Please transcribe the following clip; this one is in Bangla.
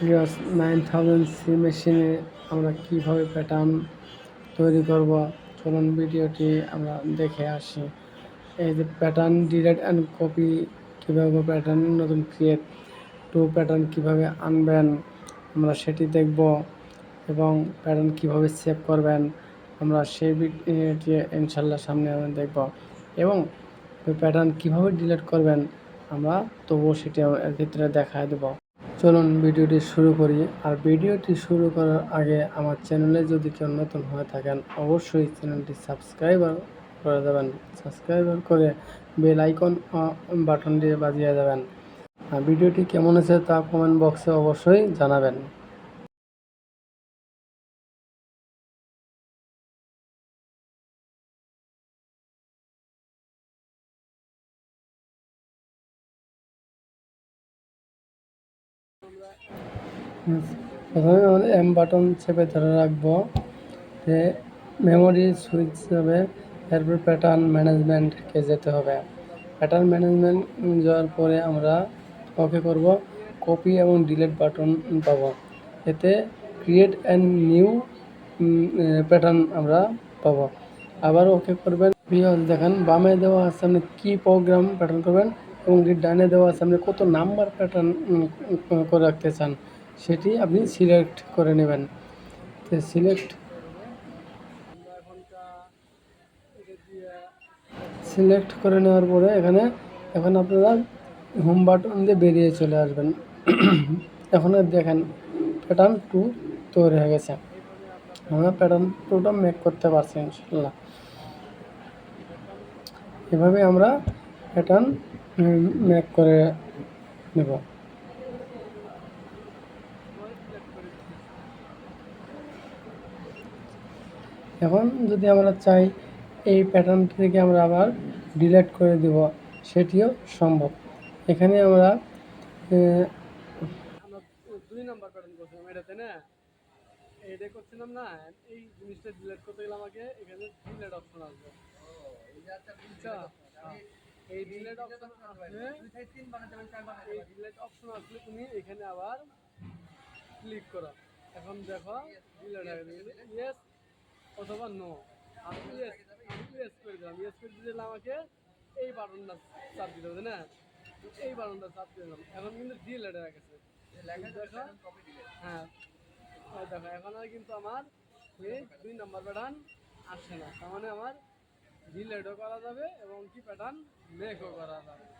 ভিউয়ার্স নাইন থাউজেন্ড সি মেশিনে আমরা কীভাবে প্যাটার্ন তৈরি করব? চলুন ভিডিওটি আমরা দেখে আসি। এই যে প্যাটার্ন ডিলেট অ্যান্ড কপি কীভাবে প্যাটার্ন নতুন ক্রিয়েট টু প্যাটার্ন কীভাবে আনবেন, আমরা সেটি দেখব এবং প্যাটার্ন কীভাবে সেভ করবেন, আমরা সেই ভিডিওটি ইনশাল্লাহ সামনে আমরা দেখব। এবং প্যাটার্ন কীভাবে ডিলিট করবেন, আমরা তবুও সেটি এর ভিতরে দেখায় দেব। চলুন ভিডিওটি শুরু করি। আর ভিডিওটি শুরু করার আগে আমার চ্যানেলে যদি কেউ নতুন হয়ে থাকেন, অবশ্যই চ্যানেলটি সাবস্ক্রাইবার করে দেবেন। সাবস্ক্রাইবার করে বেল আইকন বাটন দিয়ে বাজিয়ে দেবেন। আর ভিডিওটি কেমন আছে তা কমেন্ট বক্সে অবশ্যই জানাবেন। প্রথমে আমাদের এম বাটন চেপে ধরে রাখব। যে মেমোরি সুইচ যাবে এরপর প্যাটার্ন ম্যানেজমেন্টকে যেতে হবে। প্যাটার্ন ম্যানেজমেন্ট যাওয়ার পরে আমরা ওকে করব। কপি এবং ডিলেট বাটন পাবো। এতে ক্রিয়েট অ্যান্ড নিউ প্যাটার্ন আমরা পাবো। আবার ওকে করবেন। দেখেন, বামে দেওয়া আছে আপনি কী প্রোগ্রাম প্যাটার্ন করবেন? এবং ডানে দেওয়া আছে, আপনি কত নাম্বার প্যাটার্ন করে রাখতে চান, সেটি আপনি সিলেক্ট করে নেবেন। তো সিলেক্ট সিলেক্ট করে নেওয়ার পরে এখানে, এখন আপনারা হোম বাটন দিয়ে বেরিয়ে চলে আসবেন। এখন দেখেন প্যাটার্ন টু তৈরি হয়ে গেছে। আমরা প্যাটার্ন টুটা মেক করতে পারছি ইনশাল্লাহ এভাবে আমরা প্যাটার্ন মেক করে নেব। এখন যদি আমরা চাই এই প্যাটার্ন থেকে আমরা আবার ডিলেট করে দেব সেটিও সম্ভব। এখানে আমরা দুই নাম্বার প্যাটার্ন করছিলাম এটাতে না? এটা করছিলাম না এই জিনিসটা ডিলেট করতে গেলে আমাকে এখানে ডিলেট অপশন আসবে। আচ্ছা। এই ডিলেট অপশন আসলে এই ডিলেট অপশন আসলে তুমি এখানে আবার ক্লিক করো। এখন দেখো ডিলেট ইয়েস অথবা নো আমি ইয়েস আমি ইয়েস করে দিলাম। ইয়েস করে দিলে আমাকে এই বাটনটা চাপ দিতে হবে না? এই বাটনটা চাপ দিলাম। এখন কিন্তু ডিলেট হয়ে গেছে। দেখো। হ্যাঁ। দেখো এখন আর কিন্তু আমার দুই নম্বর প্যাটার্ন আসছে না। তার মানে আমার ডিলেটও করা যাবে এবং কি প্যাটার্ন মেকও করা যাবে।